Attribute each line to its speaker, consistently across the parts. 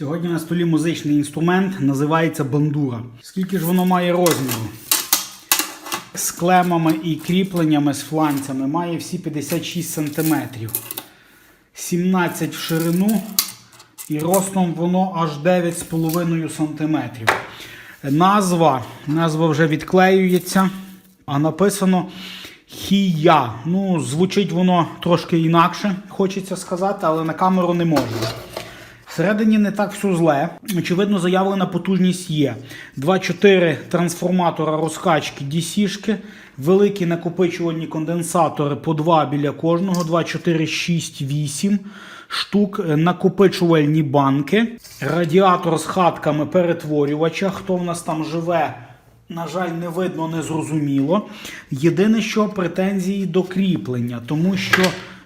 Speaker 1: Сьогодні на столі музичний інструмент називається бандура. Скільки ж воно має розміру? З клемами і кріпленнями з фланцями має всі 56 см. 17 в ширину і ростом воно аж 9,5 см. Назва, назва вже відклеюється, а написано Хія. Ну, звучить воно трошки інакше, хочеться сказати, але на камеру не можна. Всередині не так все зле. Очевидно, заявлена потужність є. 2-4 трансформатора розкачки DC-шки, великі накопичувальні конденсатори по 2 біля кожного, 2, 4, 6, 8 штук, накопичувальні банки, радіатор з хатками перетворювача. Хто в нас там живе, на жаль, не видно, не зрозуміло. Єдине, що претензії до кріплення, тому що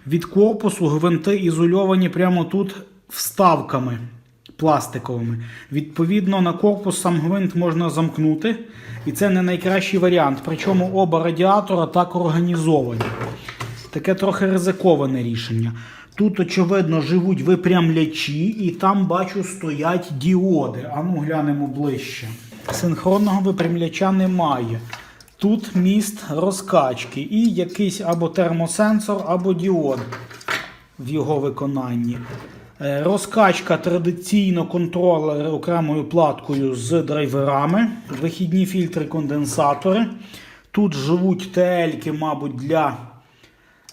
Speaker 1: від корпусу гвинти ізольовані прямо тут вставками пластиковими. Відповідно, на корпус сам гвинт можна замкнути, і це не найкращий варіант. Причому оба радіатора так організовані. Таке трохи ризиковане рішення. Тут, очевидно, живуть випрямлячі, і там бачу стоять діоди. Ану, глянемо ближче. Синхронного випрямляча немає. Тут міст розкачки і якийсь або термосенсор, або діод в його виконанні. Е, Розкачка традиційно контролери окремою платкою з драйверами, вихідні фільтри конденсатори. Тут живуть ТЛ-ки, мабуть, для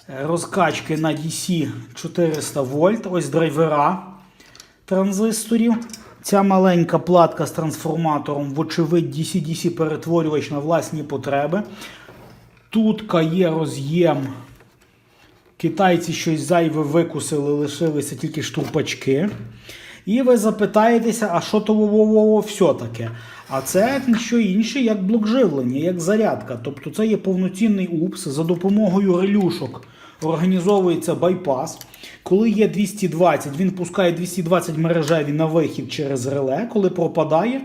Speaker 1: е, розкачки на DC 400 вольт. Ось драйвера транзисторів. Ця маленька платка з трансформатором, вочевидь, DC-DC перетворювач на власні потреби. Тут є роз'єм Китайці щось зайве викусили, лишилися тільки штурпачки. І ви запитаєтеся, а що то вово все таке? А це що інше, як блок живлення, як зарядка. Тобто це є повноцінний УПС, за допомогою релюшок організовується байпас. Коли є 220, він пускає 220 мережеві на вихід через реле. Коли пропадає,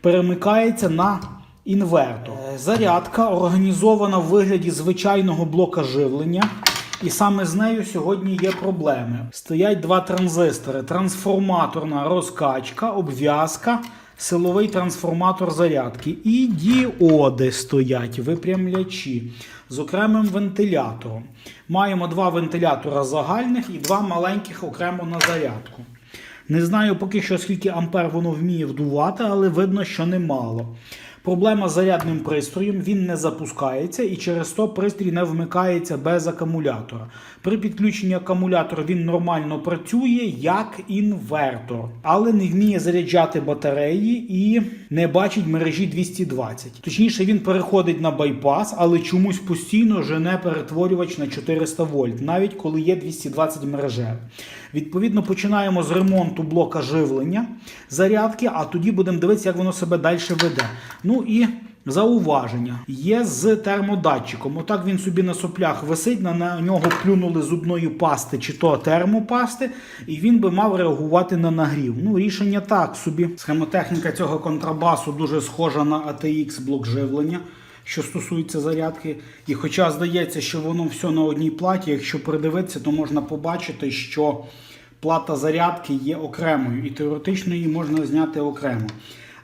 Speaker 1: перемикається на інвертор. Зарядка організована в вигляді звичайного блока живлення. І саме з нею сьогодні є проблеми. Стоять два транзистори: трансформаторна розкачка, обв'язка, силовий трансформатор зарядки. І діоди стоять, випрямлячі з окремим вентилятором. Маємо два вентилятора загальних і два маленьких окремо на зарядку. Не знаю поки що, скільки ампер воно вміє вдувати, але видно, що немало. Проблема з зарядним пристроєм, він не запускається і через то пристрій не вмикається без акумулятора. При підключенні акумулятора він нормально працює як інвертор, але не вміє заряджати батареї і не бачить мережі 220. Точніше, він переходить на байпас, але чомусь постійно жене перетворювач на 400 вольт, навіть коли є 220 мережевий. Відповідно, починаємо з ремонту блока живлення, зарядки, а тоді будемо дивитися, як воно себе далі веде. Ну і зауваження є з термодатчиком. Отак він собі на соплях висить, на, нього плюнули зубної пасти чи то термопасти, і він би мав реагувати на нагрів. Ну, рішення так собі. Схемотехніка цього контрабасу дуже схожа на ATX блок живлення. Що стосується зарядки, і хоча здається, що воно все на одній платі, якщо придивитися, то можна побачити, що плата зарядки є окремою, і теоретично її можна зняти окремо.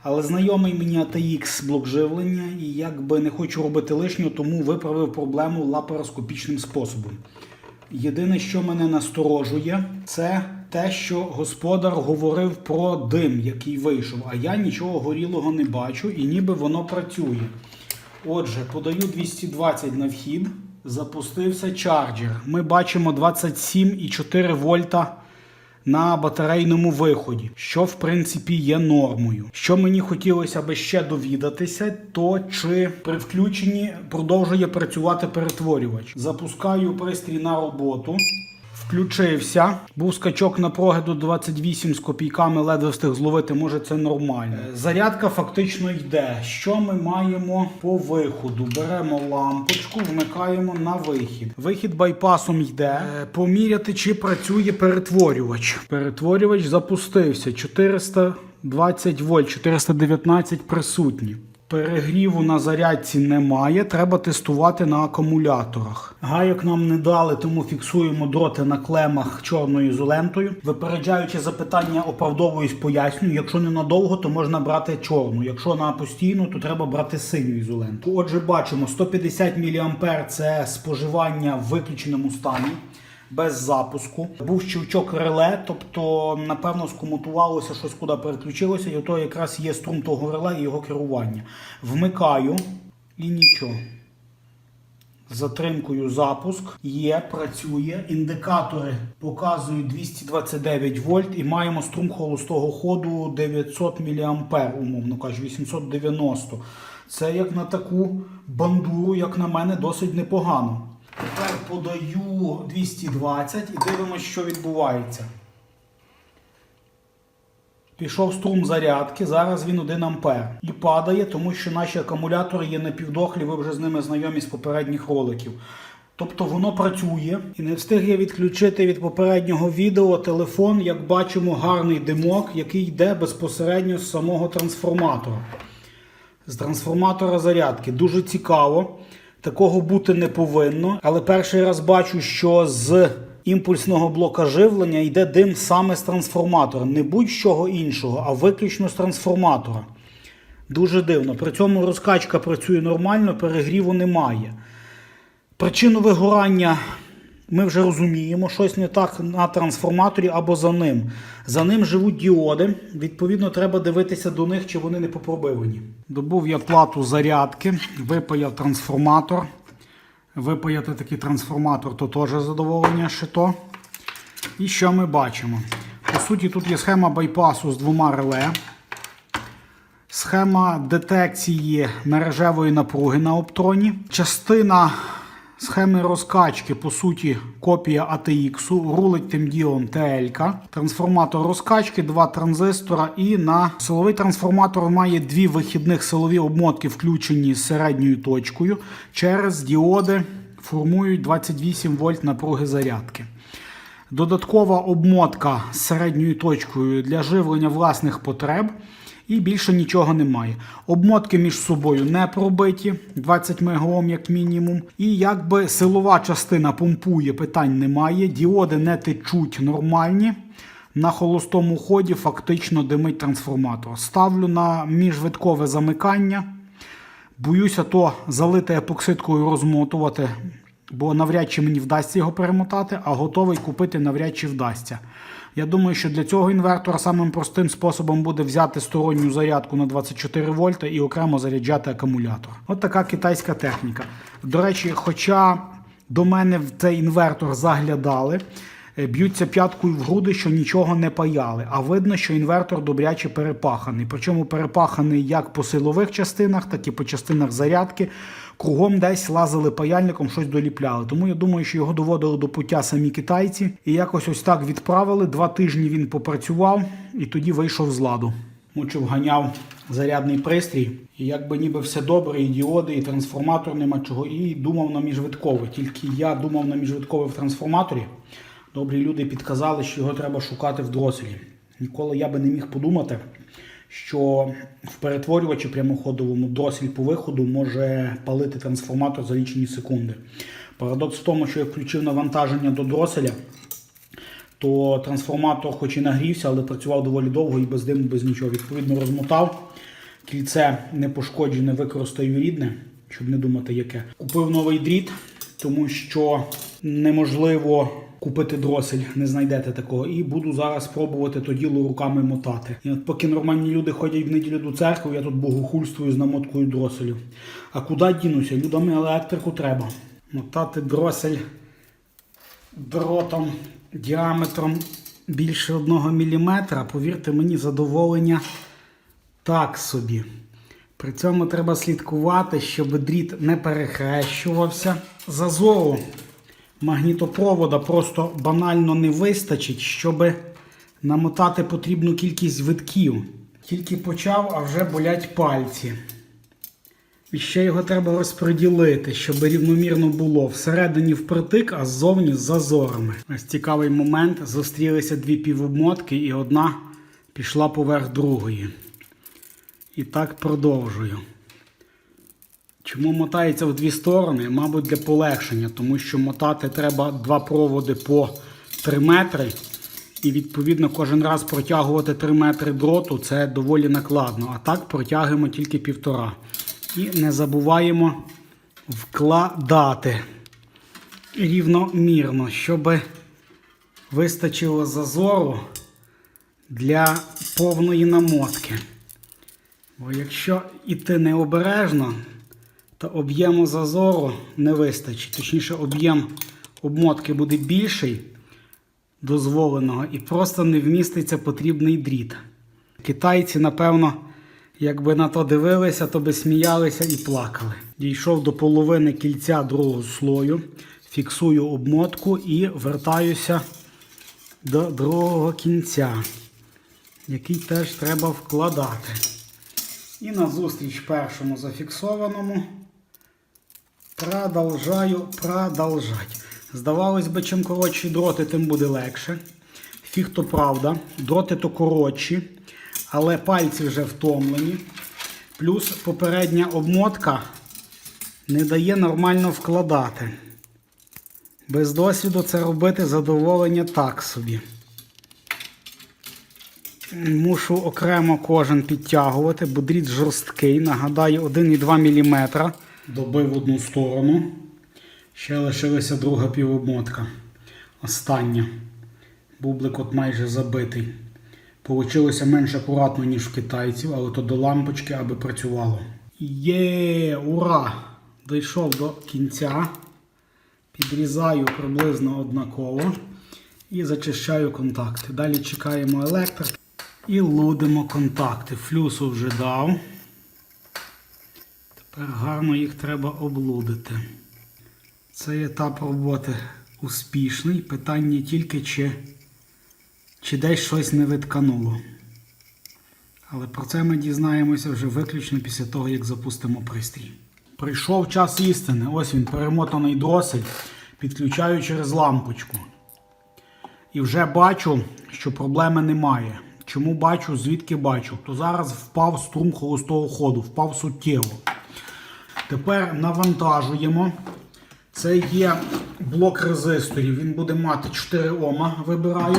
Speaker 1: Але знайомий мені ATX блок живлення, і якби не хочу робити лишнього, тому виправив проблему лапароскопічним способом. Єдине, що мене насторожує, це те, що господар говорив про дим, який вийшов, а я нічого горілого не бачу, і ніби воно працює. Отже, подаю 220 на вхід, запустився чарджер. Ми бачимо 27,4 вольта на батарейному виході, що в принципі є нормою. Що мені хотілося би ще довідатися, то чи при включенні продовжує працювати перетворювач. Запускаю пристрій на роботу. Включився. Був скачок напруги до 28 з копійками, ледве встиг зловити, може це нормально. Е, Зарядка фактично йде. Що ми маємо по виходу? Беремо лампочку, вмикаємо на вихід. Вихід байпасом йде. Е, Поміряти, чи працює перетворювач. Перетворювач запустився. 420 вольт, 419 присутні. Перегріву на зарядці немає, треба тестувати на акумуляторах. Гайок нам не дали, тому фіксуємо дроти на клемах чорною ізолентою. Випереджаючи запитання, оправдовуюсь, пояснюю. Якщо не надовго, то можна брати чорну. Якщо на постійну, то треба брати синю ізоленту. Отже, бачимо 150 мА це споживання в виключеному стані без запуску. Був щелчок реле, тобто, напевно, скомутувалося щось, куди переключилося, і ото якраз є струм того реле і його керування. Вмикаю і нічого. Затримкою запуск є, працює. Індикатори показують 229 вольт і маємо струм холостого ходу 900 мА, умовно кажучи, 890. Це як на таку бандуру, як на мене, досить непогано. Тепер подаю 220 і дивимося, що відбувається. Пішов струм зарядки, зараз він 1 ампер. І падає, тому що наші акумулятори є напівдохлі, ви вже з ними знайомі з попередніх роликів. Тобто воно працює і не встиг я відключити від попереднього відео телефон, як бачимо, гарний димок, який йде безпосередньо з самого трансформатора. З трансформатора зарядки. Дуже цікаво. Такого бути не повинно. Але перший раз бачу, що з імпульсного блока живлення йде дим саме з трансформатора. Не будь-чого іншого, а виключно з трансформатора. Дуже дивно. При цьому розкачка працює нормально, перегріву немає. Причину вигорання ми вже розуміємо, щось не так на трансформаторі або за ним. За ним живуть діоди. Відповідно, треба дивитися до них, чи вони не попробивані. Добув я плату зарядки, випаяв трансформатор. Випаяти такий трансформатор то теж задоволення ще то. І що ми бачимо? По суті, тут є схема байпасу з двома реле. Схема детекції мережевої напруги на оптроні. Частина схеми розкачки, по суті, копія ATX, рулить тим ділом TL. Трансформатор розкачки, два транзистора. І на силовий трансформатор має дві вихідних силові обмотки, включені з середньою точкою. Через діоди формують 28 вольт напруги зарядки. Додаткова обмотка з середньою точкою для живлення власних потреб. І більше нічого немає. Обмотки між собою не пробиті, 20 МОм як мінімум. І якби силова частина помпує, питань немає. Діоди не течуть нормальні. На холостому ході фактично димить трансформатор. Ставлю на міжвиткове замикання. Боюся то залити епоксидкою розмотувати, бо навряд чи мені вдасться його перемотати, а готовий купити навряд чи вдасться. Я думаю, що для цього інвертора самим простим способом буде взяти сторонню зарядку на 24 вольта і окремо заряджати акумулятор. От така китайська техніка. До речі, хоча до мене в цей інвертор заглядали, е, б'ються п'яткою в груди, що нічого не паяли. А видно, що інвертор добряче перепаханий. Причому перепаханий як по силових частинах, так і по частинах зарядки. Кругом десь лазили паяльником, щось доліпляли. Тому я думаю, що його доводили до пуття самі китайці. І якось ось так відправили. Два тижні він попрацював і тоді вийшов з ладу. Мучив ганяв зарядний пристрій, і якби ніби все добре, і діоди, і трансформатор нема чого. І думав на міжвиткове. Тільки я думав на міжвиткове в трансформаторі. Добрі люди підказали, що його треба шукати в дроселі. Ніколи я би не міг подумати, що в перетворювачі прямоходовому дросель по виходу може палити трансформатор за лічені секунди. Парадокс в тому, що я включив навантаження до дроселя, то трансформатор хоч і нагрівся, але працював доволі довго і без диму, без нічого. Відповідно, розмотав. Кільце не пошкоджене, використаю рідне, щоб не думати яке. Купив новий дріт, тому що неможливо купити дросель, не знайдете такого. І буду зараз пробувати то діло руками мотати. І от поки нормальні люди ходять в неділю до церкви, я тут богохульствую з намоткою дроселю. А куди дінуся? Людям електрику треба. Мотати дросель дротом діаметром більше 1 мм, повірте мені, задоволення так собі. При цьому треба слідкувати, щоб дріт не перехрещувався. Зазору магнітопровода просто банально не вистачить, щоб намотати потрібну кількість витків. Тільки почав, а вже болять пальці. І ще його треба розподілити, щоб рівномірно було всередині впритик, а ззовні з зазорами. Ось цікавий момент. Зустрілися дві півобмотки, і одна пішла поверх другої. І так продовжую. Чому мотається в дві сторони? Мабуть, для полегшення, тому що мотати треба два проводи по 3 метри. І відповідно кожен раз протягувати 3 метри дроту це доволі накладно. А так протягуємо тільки півтора. І не забуваємо вкладати рівномірно, щоб вистачило зазору для повної намотки. Бо якщо іти необережно, то об'єму зазору не вистачить. Точніше, об'єм обмотки буде більший дозволеного і просто не вміститься потрібний дріт. Китайці, напевно, якби на то дивилися, то би сміялися і плакали. Дійшов до половини кільця другого слою, фіксую обмотку і вертаюся до другого кінця, який теж треба вкладати. І назустріч першому зафіксованому продовжаю продовжать. Здавалось би, чим коротші дроти, тим буде легше. Фіг то правда. Дроти то коротші, але пальці вже втомлені. Плюс попередня обмотка не дає нормально вкладати. Без досвіду це робити задоволення так собі. Мушу окремо кожен підтягувати, бо дріт жорсткий. Нагадаю, 1,2 мм. Добив одну сторону. Ще лишилася друга півобмотка. Остання. Бублик от майже забитий. Получилося менш акуратно, ніж в китайців, але то до лампочки, аби працювало. Є, ура! Дійшов до кінця. Підрізаю приблизно однаково і зачищаю контакти. Далі чекаємо електрик і лудимо контакти. Флюсу вже дав. Тепер гарно їх треба облудити. Цей етап роботи успішний. Питання тільки, чи, чи десь щось не виткануло. Але про це ми дізнаємося вже виключно після того, як запустимо пристрій. Прийшов час істини. Ось він перемотаний дросель. Підключаю через лампочку. І вже бачу, що проблеми немає. Чому бачу, звідки бачу? То зараз впав струм холостого ходу, впав суттєво. Тепер навантажуємо. Це є блок резисторів. Він буде мати 4 Ома. Вибираю.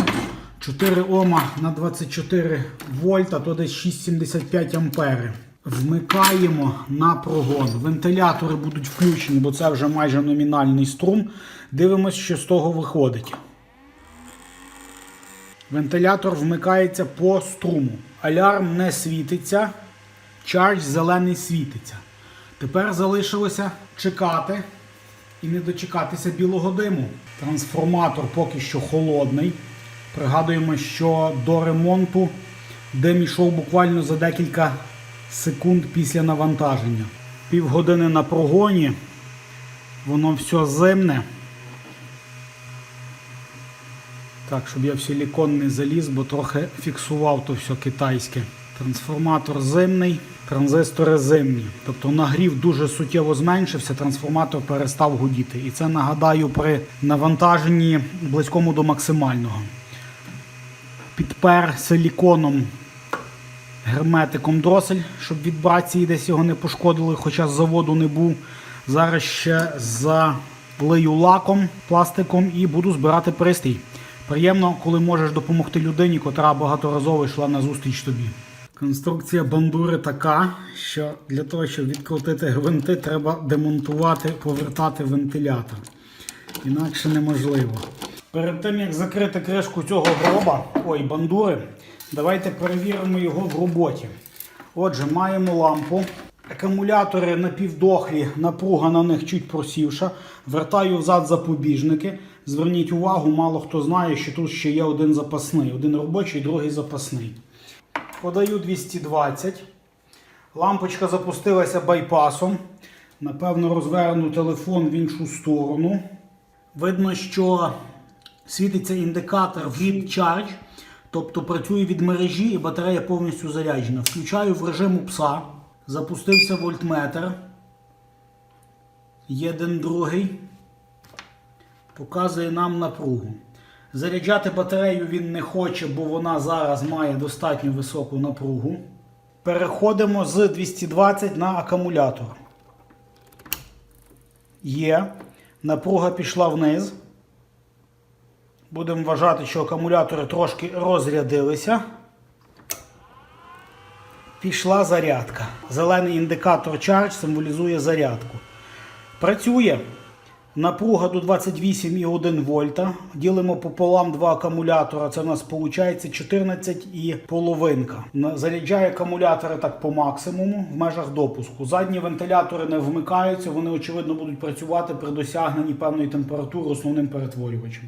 Speaker 1: 4 Ома на 24 вольта, то десь 6,75 ампери. Вмикаємо на прогон. Вентилятори будуть включені, бо це вже майже номінальний струм. Дивимось, що з того виходить. Вентилятор вмикається по струму. Алярм не світиться, чардж зелений світиться. Тепер залишилося чекати і не дочекатися білого диму. Трансформатор поки що холодний. Пригадуємо, що до ремонту дим йшов буквально за декілька секунд після навантаження. Півгодини на прогоні, воно все зимне. Так, щоб я в силікон не заліз, бо трохи фіксував то все китайське. Трансформатор зимний, транзистори зимні. Тобто нагрів дуже суттєво зменшився, трансформатор перестав гудіти. І це нагадаю при навантаженні близькому до максимального. Підпер силіконом герметиком дросель, щоб вібрації десь його не пошкодили, хоча з заводу не був. Зараз ще залию лаком, пластиком і буду збирати пристрій. Приємно, коли можеш допомогти людині, котра багаторазово йшла на зустріч тобі. Конструкція бандури така, що для того, щоб відкрутити гвинти, треба демонтувати, повертати вентилятор. Інакше неможливо. Перед тим, як закрити кришку цього гроба, ой, бандури, давайте перевіримо його в роботі. Отже, маємо лампу. Акумулятори напівдохлі, напруга на них чуть просівша. Вертаю взад запобіжники. Зверніть увагу, мало хто знає, що тут ще є один запасний. Один робочий, другий запасний. Подаю 220. Лампочка запустилася байпасом. Напевно, розверну телефон в іншу сторону. Видно, що світиться індикатор від Charge, тобто працює від мережі і батарея повністю заряджена. Включаю в режиму пса. Запустився вольтметр. Єдин другий. Показує нам напругу. Заряджати батарею він не хоче, бо вона зараз має достатньо високу напругу. Переходимо з 220 на акумулятор. Є. Напруга пішла вниз. Будемо вважати, що акумулятори трошки розрядилися. Пішла зарядка. Зелений індикатор Charge символізує зарядку. Працює. Напруга до 28,1 вольта. Ділимо пополам два акумулятора. Це у нас виходить 14,5. Заряджає акумулятори так по максимуму в межах допуску. Задні вентилятори не вмикаються, вони очевидно будуть працювати при досягненні певної температури основним перетворювачем.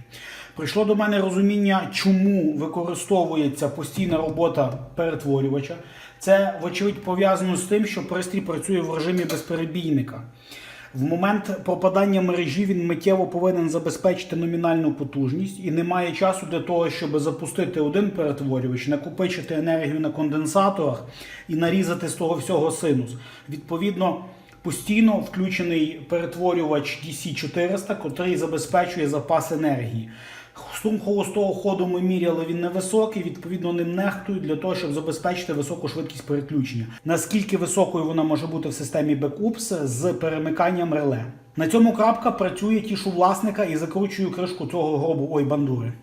Speaker 1: Прийшло до мене розуміння, чому використовується постійна робота перетворювача. Це, вочевидь, пов'язано з тим, що пристрій працює в режимі безперебійника. В момент пропадання мережі він миттєво повинен забезпечити номінальну потужність і немає часу для того, щоб запустити один перетворювач, накопичити енергію на конденсаторах і нарізати з того всього синус. Відповідно, постійно включений перетворювач DC400, котрий забезпечує запас енергії. Струм холостого ходу ми міряли, він невисокий, відповідно ним нехтують для того, щоб забезпечити високу швидкість переключення. Наскільки високою вона може бути в системі Backups з перемиканням реле. На цьому крапка працює тішу власника і закручую кришку цього гробу ой бандури.